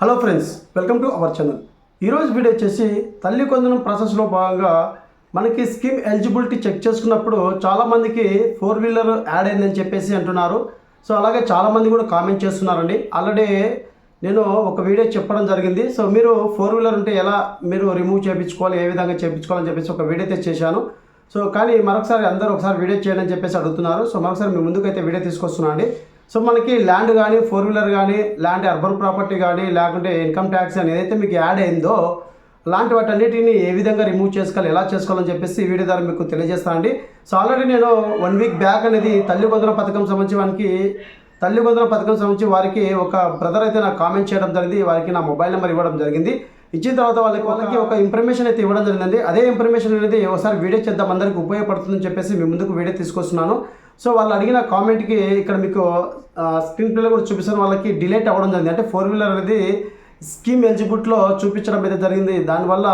Hello friends welcome to our channel ఈరోజు video వచ్చేసి తల్లి కొందనం ప్రాసెస్లో భాగంగా మనకి స్కీమ్ ఎలిజిబిలిటీ చెక్ చేసుకున్నప్పుడు చాలామందికి ఫోర్ వీలర్ యాడ్ అయిందని చెప్పేసి అంటున్నారు. సో అలాగే చాలామంది కూడా కామెంట్ చేస్తున్నారండి. ఆల్రెడీ నేను ఒక వీడియో చెప్పడం జరిగింది. సో మీరు ఫోర్ వీలర్ ఉంటే ఎలా మీరు రిమూవ్ చేయించుకోవాలి ఏ విధంగా చేయించుకోవాలని చెప్పేసి ఒక వీడియో అయితే చేశాను. సో కానీ మరొకసారి అందరూ ఒకసారి వీడియో చేయండి అని చెప్పేసి అడుగుతున్నారు. సో మరొకసారి మీ ముందుకైతే వీడియో తీసుకొస్తున్నాను అండి సో మనకి ల్యాండ్ కానీ ఫోర్ వీలర్ కానీ ల్యాండ్ అర్బన్ ప్రాపర్టీ కానీ లేకుంటే ఇన్కమ్ ట్యాక్స్ అనేది అయితే మీకు యాడ్ అయిందో అలాంటి వాటన్నిటిని ఏ విధంగా రిమూవ్ చేసుకోవాలి ఎలా చేసుకోవాలని చెప్పేసి ఈ వీడియో ద్వారా మీకు తెలియజేస్తాను అండి. సో ఆల్రెడీ నేను వన్ వీక్ బ్యాక్ అనేది తల్లి వందన పథకం సంబంధించి వానికి తల్లి వందన పథకం సంబంధించి వారికి ఒక బ్రదర్ అయితే నాకు కామెంట్ చేయడం జరిగింది వారికి నా మొబైల్ నెంబర్ ఇవ్వడం జరిగింది. ఇచ్చిన తర్వాత వాళ్ళకి వాళ్ళకి ఒక ఇన్ఫర్మేషన్ అయితే ఇవ్వడం జరిగింది అదే ఇన్ఫర్మేషన్ అనేది ఒకసారి వీడియో చేద్దాం అందరికి ఉపయోగపడుతుందని చెప్పేసి మీ ముందుకు వీడియో తీసుకొస్తున్నాను. సో వాళ్ళు అడిగిన కామెంట్కి ఇక్కడ మీకు స్క్రీన్ ప్లేలో కూడా చూపిస్తాను వాళ్ళకి డిలేట్ అవ్వడం జరిగింది. అంటే ఫోర్ వీలర్ అనేది స్కీమ్ ఎలిజిబుల్లో చూపించడం అయితే జరిగింది. దానివల్ల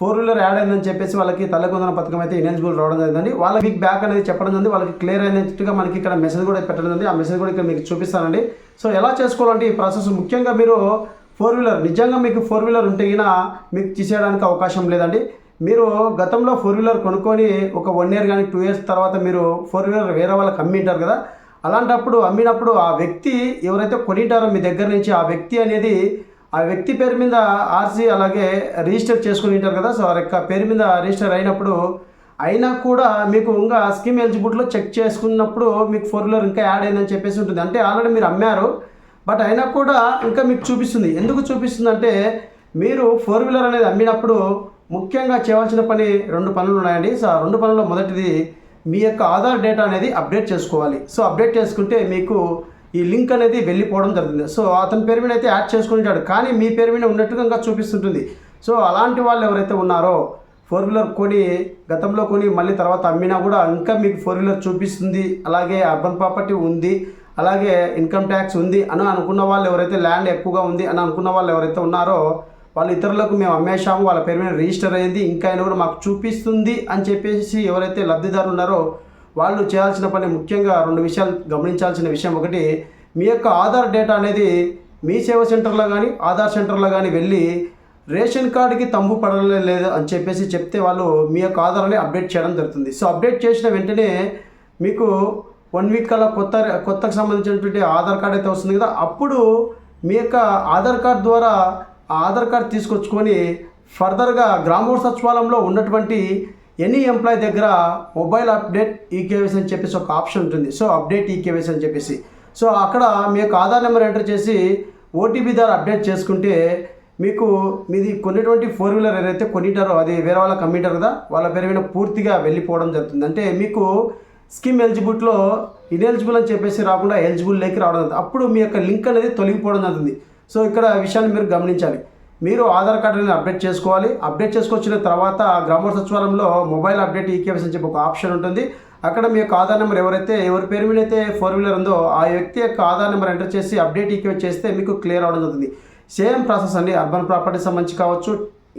ఫోర్ వీలర్ యాడ్ అయిందని చెప్పేసి వాళ్ళకి తల్లకొందన పథకం అయితే ఇనెలిజిబుల్ రావడం జరిగిందండి. వాళ్ళ వీక్ బ్యాక్ అనేది చెప్పడం జరిగింది. వాళ్ళకి క్లియర్ అయినట్టుగా మనకి ఇక్కడ మెసేజ్ కూడా పెట్టడం జరిగింది. ఆ మెసేజ్ కూడా ఇక్కడ మీకు చూపిస్తానండి. సో ఎలా చేసుకోవాలంటే ఈ ప్రాసెస్ ముఖ్యంగా మీరు ఫోర్ వీలర్ నిజంగా మీకు ఫోర్ వీలర్ ఉంటే మీకు తీసేయడానికి అవకాశం లేదండి. మీరు గతంలో ఫోర్ వీలర్ కొనుక్కొని ఒక వన్ ఇయర్ కానీ టూ ఇయర్స్ తర్వాత మీరు ఫోర్ వీలర్ వేరే వాళ్ళకి అమ్మింటారు కదా అలాంటప్పుడు అమ్మినప్పుడు ఆ వ్యక్తి ఎవరైతే కొనింటారో మీ దగ్గర నుంచి ఆ వ్యక్తి అనేది ఆ వ్యక్తి పేరు మీద ఆర్సీ అలాగే రిజిస్టర్ చేసుకుని ఉంటారు కదా సో వారి యొక్క పేరు మీద రిజిస్టర్ అయినప్పుడు అయినా కూడా మీకు ఇంకా స్కీమ్ ఎలిజిబిలిటీలో చెక్ చేసుకున్నప్పుడు మీకు ఫోర్ వీలర్ ఇంకా యాడ్ అయిందని చెప్పేసి ఉంటుంది. అంటే ఆల్రెడీ మీరు అమ్మారు బట్ అయినా కూడా ఇంకా మీకు చూపిస్తుంది. ఎందుకు చూపిస్తుంది అంటే మీరు ఫోర్ వీలర్ అనేది అమ్మినప్పుడు ముఖ్యంగా చేయవలసిన పని రెండు పనులు ఉన్నాయండి. సో ఆ రెండు పనుల్లో మొదటిది మీ యొక్క ఆధార్ డేటా అనేది అప్డేట్ చేసుకోవాలి. సో అప్డేట్ చేసుకుంటే మీకు ఈ లింక్ అనేది వెళ్ళిపోవడం జరుగుతుంది. సో అతని పేరు మీద అయితే యాడ్ చేసుకుంటాడు కానీ మీ పేరు మీద ఉన్నట్టుగా చూపిస్తుంటుంది. సో అలాంటి వాళ్ళు ఎవరైతే ఉన్నారో ఫోర్ వీలర్ కొని గతంలో కొని మళ్ళీ తర్వాత అమ్మినా కూడా ఇంకా మీకు ఫోర్ వీలర్ చూపిస్తుంది. అలాగే అర్బన్ ప్రాపర్టీ ఉంది. అలాగే ఇన్కమ్ ట్యాక్స్ ఉంది అని అనుకున్న వాళ్ళు ఎవరైతే ల్యాండ్ ఎక్కువగా ఉంది అని అనుకున్న వాళ్ళు ఎవరైతే ఉన్నారో వాళ్ళు ఇతరులకు మేము అమ్మేశాము వాళ్ళ పేరు మీద రిజిస్టర్ అయింది ఇంకా అయినా కూడా మాకు చూపిస్తుంది అని చెప్పేసి ఎవరైతే లబ్ధిదారులు ఉన్నారో వాళ్ళు చేయాల్సిన పని ముఖ్యంగా రెండు విషయాలు గమనించాల్సిన విషయం ఒకటి మీ యొక్క ఆధార్ డేటా అనేది మీ సేవ సెంటర్లో కానీ ఆధార్ సెంటర్లో కానీ వెళ్ళి రేషన్ కార్డుకి తంబు పడలేదు అని చెప్పేసి చెప్తే వాళ్ళు మీ యొక్క ఆధారాన్ని అప్డేట్ చేయడం జరుగుతుంది. సో అప్డేట్ చేసిన వెంటనే మీకు వన్ వీక్ కల్లా కొత్త కొత్తకు సంబంధించినటువంటి ఆధార్ కార్డ్ అయితే వస్తుంది కదా అప్పుడు మీ యొక్క ఆధార్ కార్డ్ ద్వారా ఆధార్ కార్డ్ తీసుకొచ్చుకొని ఫర్దర్గా గ్రామోత్సవ సచివాలయంలో ఉన్నటువంటి ఎనీ ఎంప్లాయ్ దగ్గర మొబైల్ అప్డేట్ ఈకేవైసీ అని చెప్పేసి ఒక ఆప్షన్ ఉంటుంది. సో అప్డేట్ ఈకేవైసీ అని చెప్పేసి. సో అక్కడ మీ యొక్క ఆధార్ నెంబర్ ఎంటర్ చేసి ఓటీపీ ద్వారా అప్డేట్ చేసుకుంటే మీకు మీది కొన్నటువంటి ఫోర్ వీలర్ ఏదైతే కొనిటారో అది వేరే వాళ్ళకి అమ్మింటారు కదా వాళ్ళ పేరు మీద పూర్తిగా వెళ్ళిపోవడం జరుగుతుంది. అంటే మీకు స్కీమ్ ఎలిజిబుల్లో ఇన్ఎలిజిబుల్ అని చెప్పేసి రాకుండా ఎలిజిబుల్ లేకి రావడం జరుగుతుంది. అప్పుడు మీ యొక్క లింక్ అనేది తొలగిపోవడం జరుగుతుంది. సో ఇక్కడ విషయాన్ని మీరు గమనించాలి. మీరు ఆధార్ కార్డు అనేది అప్డేట్ చేసుకోవాలి. అప్డేట్ చేసుకొచ్చిన తర్వాత గ్రామ సచివాలయంలో మొబైల్ అప్డేట్ ఈకేఎస్ అని చెప్పి ఒక ఆప్షన్ ఉంటుంది. అక్కడ మీ యొక్క ఆధార్ నెంబర్ ఎవరైతే ఎవరి పేరు మీద అయితే ఫోర్ వీలర్ ఉందో ఆ వ్యక్తి యొక్క ఆధార్ నెంబర్ ఎంటర్ చేసి అప్డేట్ ఈకేఎస్ చేస్తే మీకు క్లియర్ అవడం జరుగుతుంది. సేమ్ ప్రాసెస్ అండి. అర్బన్ ప్రాపర్టీ సంబంధించి కావచ్చు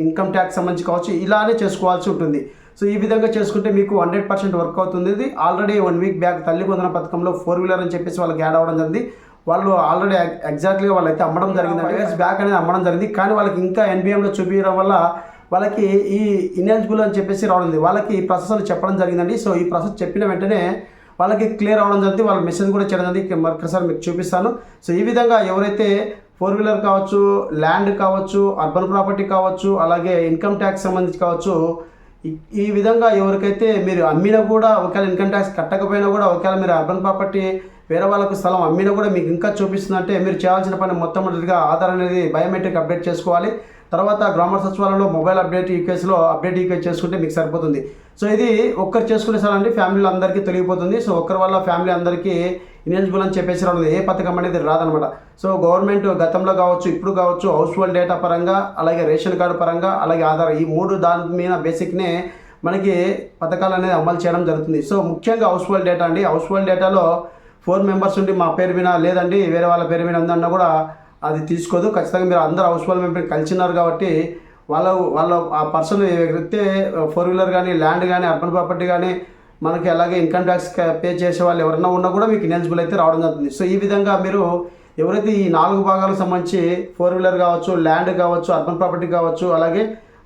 ఇన్కమ్ ట్యాక్స్ సంబంధించి కావచ్చు ఇలానే చేసుకోవాల్సి ఉంటుంది. సో ఈ విధంగా చేసుకుంటే మీకు హండ్రెడ్ పర్సెంట్ వర్క్ అవుతుంది. ఇది ఆల్రెడీ వన్ వీక్ బ్యాక్ తల్లి పొందిన పథకంలో ఫోర్ వీలర్ అని చెప్పేసి వాళ్ళకి యాడ్ అవ్వడం జరిగింది. వాళ్ళు ఆల్రెడీ ఎగ్జాక్ట్లీగా వాళ్ళైతే అమ్మడం జరిగింది ఇయర్స్ బ్యాక్ అనేది అమ్మడం జరిగింది. కానీ వాళ్ళకి ఇంకా ఎన్బిఎంలో చూపించడం వల్ల వాళ్ళకి ఈ ఇన్ఎలిజిబుల్ అని చెప్పేసి రావడం. వాళ్ళకి ఈ ప్రాసెస్ అని చెప్పడం జరిగిందండి. సో ఈ ప్రాసెస్ చెప్పిన వెంటనే వాళ్ళకి క్లియర్ అవడం జరిగింది. వాళ్ళ మెసేజ్ కూడా చేయడం జరిగింది. మరొకసారి మీకు చూపిస్తాను. సో ఈ విధంగా ఎవరైతే ఫోర్ వీలర్ కావచ్చు ల్యాండ్ కావచ్చు అర్బన్ ప్రాపర్టీ కావచ్చు అలాగే ఇన్కమ్ ట్యాక్స్ సంబంధించి కావచ్చు ఈ- ఈ విధంగా ఎవరికైతే మీరు అమ్మినా కూడా ఒకవేళ ఇన్కమ్ ట్యాక్స్ కట్టకపోయినా కూడా ఒకవేళ మీరు అర్బన్ ప్రాపర్టీ వేరే వాళ్ళకు స్థలం అమ్మినా కూడా మీకు ఇంకా చూపిస్తుందంటే మీరు చేయాల్సిన పని మొట్టమొదటిగా ఆధార్ అనేది బయోమెట్రిక్ అప్డేట్ చేసుకోవాలి. తర్వాత గ్రామ సచివాలయంలో మొబైల్ అప్డేట్ ఈ కేసులో అప్డేట్ ఈ కేసు చేసుకుంటే మీకు సరిపోతుంది. సో ఇది ఒక్కరు చేసుకునే సార్ ఫ్యామిలీలో అందరికీ తొలగిపోతుంది. సో ఒక్కరి వల్ల ఫ్యామిలీ అందరికీ ఇనెలిజిబుల్ అని చెప్పేసి రావడం ఏ పథకం అనేది రాదనమాట. సో గవర్నమెంట్ గతంలో కావచ్చు ఇప్పుడు కావచ్చు హౌస్ హోల్డ్ డేటా పరంగా అలాగే రేషన్ కార్డు పరంగా అలాగే ఆధార్ ఈ మూడు దాని మీద బేసిక్నే మనకి పథకాలు అనేది అమలు చేయడం జరుగుతుంది. సో ముఖ్యంగా హౌస్ హోల్డ్ డేటా అండి. హౌస్ హోల్డ్ డేటాలో ఫోర్ మెంబర్స్ ఉండి మా పేరు మీద లేదండి వేరే వాళ్ళ పేరు మీద ఉందన్నా కూడా అది తీసుకోదు. ఖచ్చితంగా మీరు అందరు హౌస్ హోల్డ్ మెంబర్ కలిసినారు కాబట్టి వాళ్ళ వాళ్ళ ఆ పర్సన్ ఎవరైతే ఫోర్ వీలర్ కానీ ల్యాండ్ కానీ అర్బన్ ప్రాపర్టీ కానీ మనకి అలాగే ఇన్కమ్ ట్యాక్స్ పే చేసే వాళ్ళు ఎవరన్నా ఉన్నా కూడా మీకు ఇనెలిజిబుల్ అయితే రావడం జరుగుతుంది. సో ఈ విధంగా మీరు ఎవరైతే ఈ నాలుగు భాగాలకు సంబంధించి ఫోర్ వీలర్ కావచ్చు ల్యాండ్ కావచ్చు అర్బన్ ప్రాపర్టీ కావచ్చు అలాగే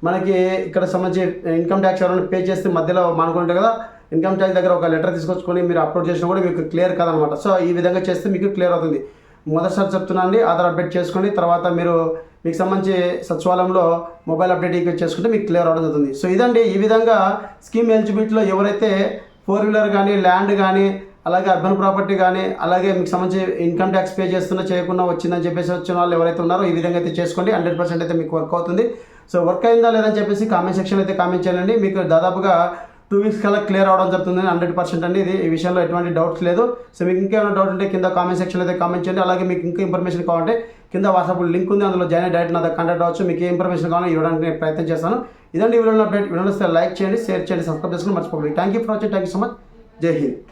మనకి ఇక్కడ సంబంధించి ఇన్కమ్ ట్యాక్స్ ఎవరైనా పే చేస్తే మధ్యలో మనకుంటే కదా ఇన్కమ్ ట్యాక్స్ దగ్గర ఒక లెటర్ తీసుకొచ్చుకొని మీరు అప్లోడ్ చేసినా కూడా మీకు క్లియర్ కాదనమాట. సో ఈ విధంగా చేస్తే మీకు క్లియర్ అవుతుంది. మొదటిసారి చెప్తున్నాను ఆధార్ అప్డేట్ చేసుకోండి తర్వాత మీరు మీకు సంబంధించి సచివాలయంలో మొబైల్ అప్డేట్ ఇక్కడ చేసుకుంటే మీకు క్లియర్ అవడం జరుగుతుంది. సో ఇదండి ఈ విధంగా స్కీమ్ ఎలిజిబిలిటీలో ఎవరైతే ఫోర్ వీలర్ కానీ ల్యాండ్ కానీ అలాగే అర్బన్ ప్రాపర్టీ కానీ అలాగే మీకు సంబంధించి ఇన్కమ్ ట్యాక్స్ పే చేస్తున్నా చేయకుండా వచ్చిందని చెప్పేసి వచ్చిన వాళ్ళు ఎవరైతే ఉన్నారో ఈ విధంగా అయితే చేసుకోండి. హండ్రెడ్ పర్సెంట్ అయితే మీకు వర్క్ అవుతుంది. సో వర్క్ అయిందా లేదని చెప్పేసి కామెంట్ సెక్షన్ అయితే కామెంట్ చేయండి. మీకు దాదాపుగా టూ వీక్స్ కల్లా క్లియర్ అవడం జరుగుతుంది. హండ్రెడ్ పర్సెంట్ అండి. ఇది ఈ విషయంలో ఎటువంటి డౌట్స్ లేదు. సో మీకు ఇంకేమైనా డౌట్ ఉంటే కింద కామెంట్ సెక్షన్ అయితే కామెంట్ చేయండి. అలాగే మీకు ఇంకా ఇన్ఫర్మేషన్ కావాలంటే కింద వాట్సాప్ లింక్ ఉంది. అందులో జాయిన్ డైరెక్ట్ నా దగ్గర కాంటాక్ట్ అవ్వచ్చు. మీకు ఏ ఇన్ఫర్మేషన్ కావాలో ఇవ్వడానికి నేను ప్రయత్నం చేస్తాను. ఇదండి వీడియో అప్డేట్. వీడియో లైక్ చేయండి షేర్ చేయండి సబ్స్క్రైబ్ చేసుకుని మర్చిపోకండి. Thank you for watching thank you so much జై హింద్